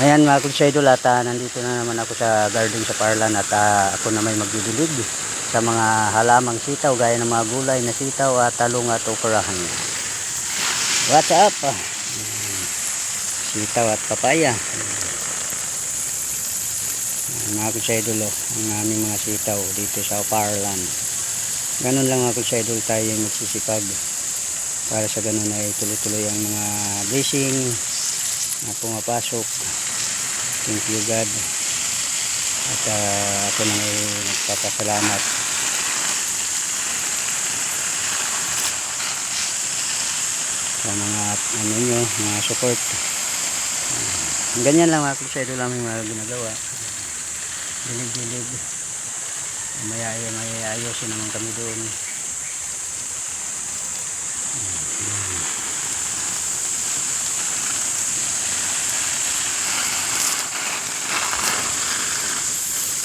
Ayan mga kutsidol at ah, nandito na naman ako sa garden sa Parlan at ah, ako na may magdidilig sa mga halamang sitaw gaya ng mga gulay na sitaw at talong at okurahan. What's up? Ah, Sitaw at papaya. Mga kutsidol oh, ang aming mga sitaw dito sa Parlan. Ganun lang mga kutsidol tayo magsisipag para sa ganun ay tuloy-tuloy ang mga blessing na pumapasok. Thank you God. At ah, ako na ay nagpapasalamat. Sa mga ano nyo, mga support. Ah, ganyan lang mga kusero lang yung mga ginagawa. Dilig-dilig. May ay may ayusin naman kami doon.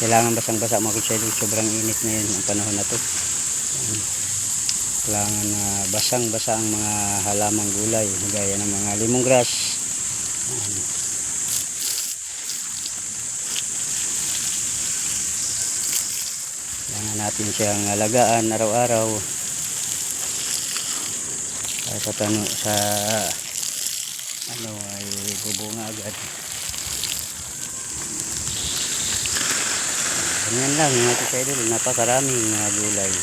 Kailangan basang-basa mga kusero. Sobrang init na yun ang panahon na to. Kailangan na basang-basa ang mga halamang gulay. Gaya ng mga lemongrass. Kailangan natin siyang alagaan araw-araw. Sa tano sa ano ay bubunga agad. Ganyan lang mga kaidol, napakaraming mga gulay.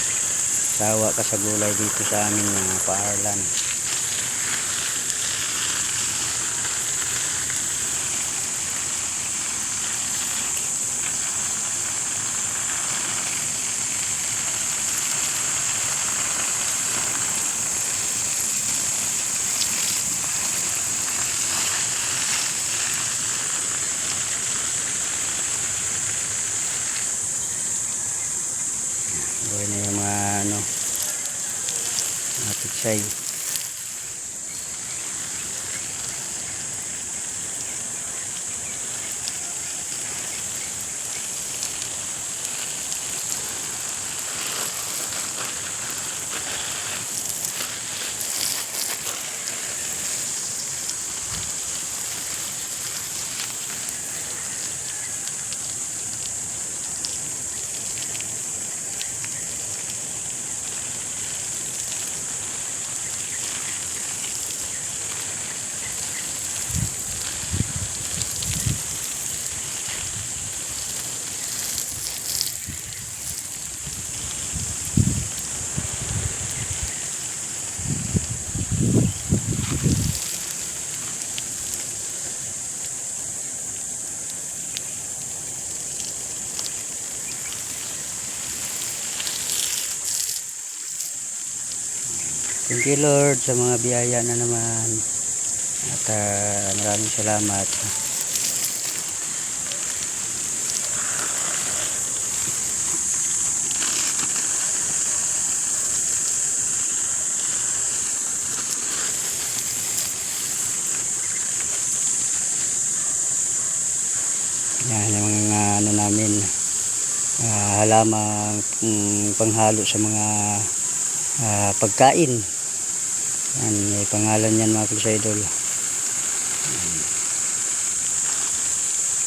Sawa ka sa gulay dito sa aming mga paarlan. Buhay na yung mga ano, mga pitsay. Thank you Lord sa mga biyaya na naman. At ah, maraming salamat. Yan yung mga ano namin ah, halamang mm, panghalo sa mga ah, pagkain. Yan, may pangalan yan mga kulisaidol.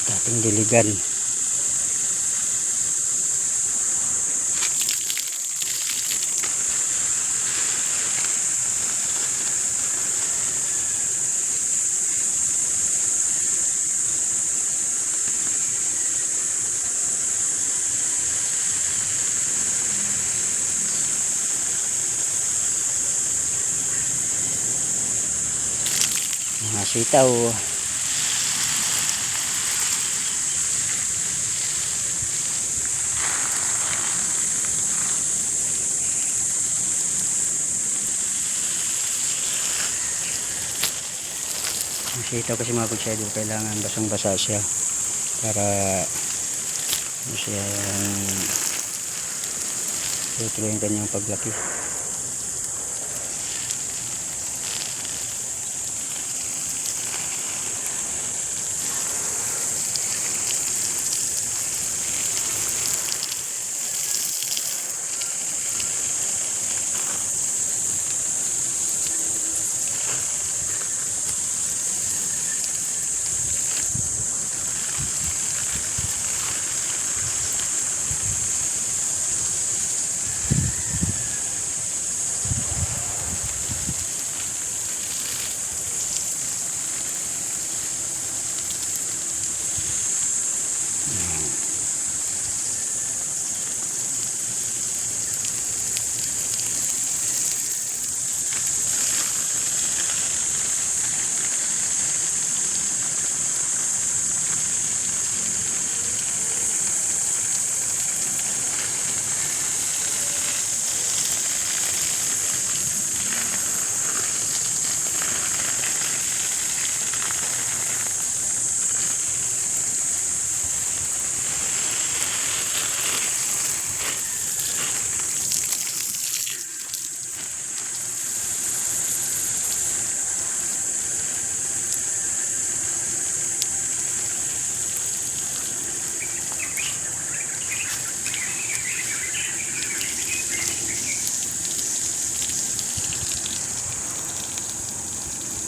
Dating diligan. Mga sitaw. Ang sitaw kasi mga kutsado kailangan basang basa siya para siya tutuloy yung kanyang paglaki.